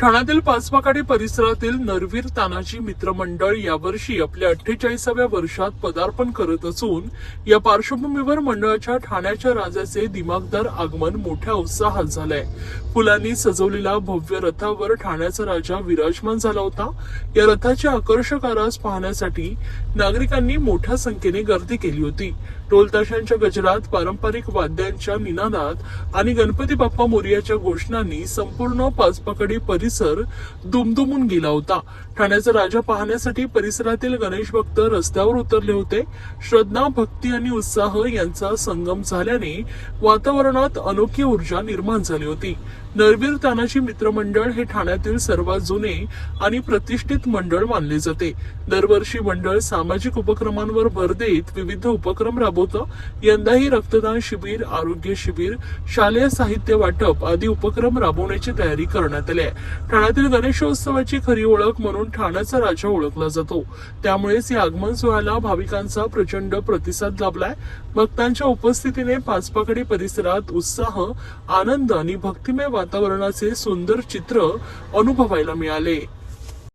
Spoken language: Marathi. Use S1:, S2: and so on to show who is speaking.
S1: ठाण्यातील पाचपाकाडी परिसरातील नरवीर तानाजी मित्रमंडळ यावर्षी आपल्या अठ्ठेचाळीसाव्या वर्षात पदार्पण करत असून या पार्श्वभूमीवर मंडळाच्या ठाण्याच्या राजाचे दिमागदार आगमन मोठ्या उत्साहात झालंय. फुलांनी सजवलेल्या भव्य रथावर ठाण्याचा राजा विराजमान झाला होता. या रथाच्या आकर्षक आरास पाहण्यासाठी नागरिकांनी मोठ्या संख्येने गर्दी केली होती. टोलताशांच्या गजरात पारंपरिक वाद्यांच्या निनादात आणि गणपती बाप्पा मोरियाच्या घोषणांनी संपूर्ण पाचपाकडी परिसर दुमदुमून गेला होता. ठाण्याचा राजा पाहण्यासाठी परिसरातील गणेश भक्त रस्त्यावर उतरले होते. श्रद्धा भक्ती आणि उत्साह यांचा संगम झाल्याने वातावरणात अनोखी ऊर्जा निर्माण झाली होती. नरवीर तानाजी मित्रमंडळ हे ठाण्यातील सर्वात जुने आणि प्रतिष्ठित मंडळ मानले जाते. दरवर्षी मंडळ सामाजिक उपक्रमांवर भर देत विविध उपक्रम राबवतं यंदाही रक्तदान शिबिर आरोग्य शिबिर शालेय साहित्य वाटप आदी उपक्रम राबवण्याची तयारी करण्यात आली आहे. ठाण्यातील गणेशोत्सवाची खरी ओळख म्हणून ठाण्याचा राजा ओळखला जातो. त्यामुळेच या आगमन सोहळ्याला भाविकांचा प्रचंड प्रतिसाद लाभलाय. भक्तांच्या उपस्थितीने पाचपाकडी परिसरात उत्साह आनंद आणि भक्तिमय वातावरणाचे सुंदर चित्र अनुभवायला मिळाले.